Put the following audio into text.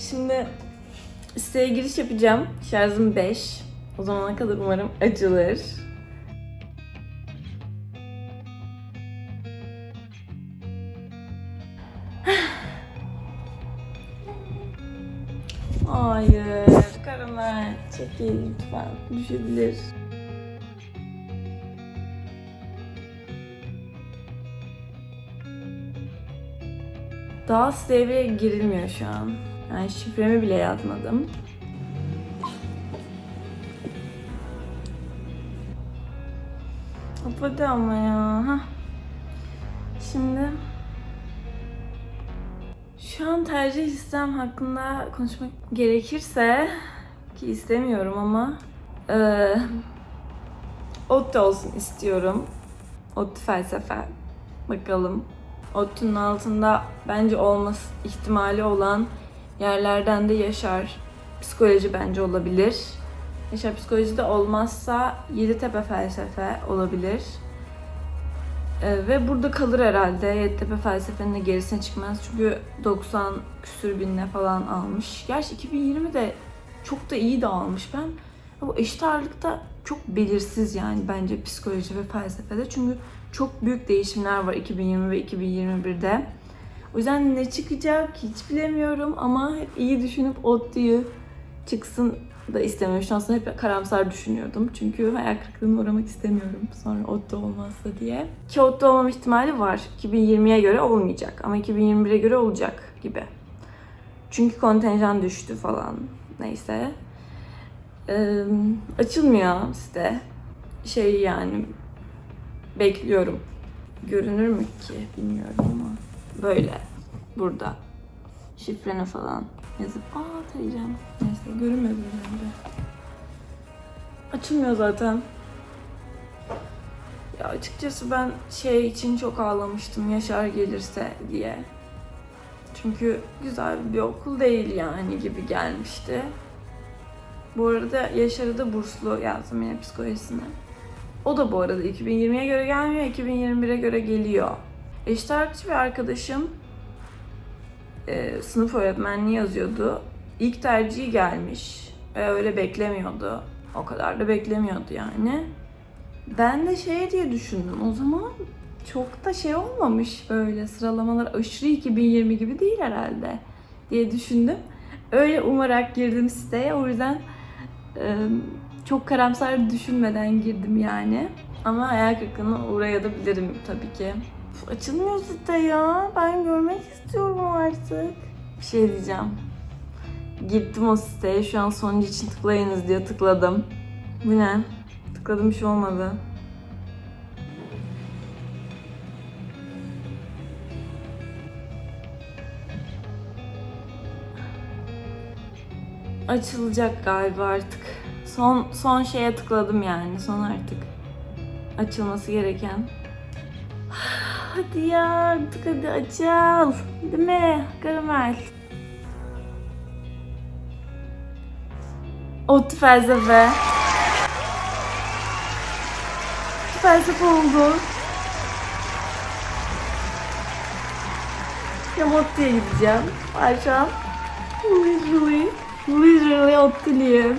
Şimdi siteye giriş yapacağım. Şarjım 5. O zamana kadar umarım açılır. Hayır, karamel. Çekil lütfen. Düşebilir. Daha siteye girilmiyor şu an. Yani şifremi bile yazmadım. Hadi ama ya. Hah. Şimdi şu an tercih listem hakkında konuşmak gerekirse ki istemiyorum ama eee ODTÜ olsun istiyorum. ODTÜ felsefe. Bakalım. ODTÜ'nün altında bence olması ihtimali olan yerlerden de Yaşar psikoloji bence olabilir. Yaşar psikoloji de olmazsa Yeditepe felsefe olabilir. Ee, ve burada kalır herhalde. Yeditepe felsefenin de gerisine çıkmaz. Çünkü 90 küsür binle falan almış. Gerçi 2020'de çok da iyi de almış. Ben bu eşit ağırlıkta çok belirsiz yani bence psikoloji ve felsefede. Çünkü çok büyük değişimler var 2020 ve 2021'de. O yüzden ne çıkacak hiç bilemiyorum ama hep iyi düşünüp ODTÜ'yü çıksın da an aslında hep karamsar düşünüyordum. Çünkü hayal kırıklığına uğramak istemiyorum sonra ODTÜ olmazsa diye. Ki ODTÜ olmam ihtimali var. 2020'ye göre olmayacak ama 2021'e göre olacak gibi. Çünkü kontenjan düştü falan. Neyse. Ee, açılmıyor site. Şey yani bekliyorum. Görünür mü ki bilmiyorum ama böyle burada şifreni falan yazıp aa tarayacağım. Neyse görünmedi bence. Açılmıyor zaten. Ya açıkçası ben şey için çok ağlamıştım Yaşar gelirse diye. Çünkü güzel bir okul değil yani gibi gelmişti. Bu arada Yaşar'ı da burslu yazdım yine psikolojisine. O da bu arada 2020'ye göre gelmiyor, 2021'e göre geliyor. Eşit ağırlıkçı bir arkadaşım e, sınıf öğretmenliği yazıyordu. İlk tercihi gelmiş ve öyle beklemiyordu. O kadar da beklemiyordu yani. Ben de şey diye düşündüm o zaman çok da şey olmamış böyle sıralamalar aşırı 2020 gibi değil herhalde diye düşündüm. Öyle umarak girdim siteye o yüzden e, çok karamsar düşünmeden girdim yani. Ama hayal kırıklığına uğrayabilirim tabii ki. Açılmıyor site ya. Ben görmek istiyorum artık. Bir şey diyeceğim. Gittim o siteye. Şu an sonucu için tıklayınız diye tıkladım. Bu ne? Tıkladım bir şey olmadı. Açılacak galiba artık. Son son şeye tıkladım yani. Son artık. Açılması gereken. Hadi ya artık hadi açıl. Değil mi karamel? Ot felsefe. Felsefe oldu. Ya Otti'ye gideceğim. Akşam. Literally. Literally Otti'liyim.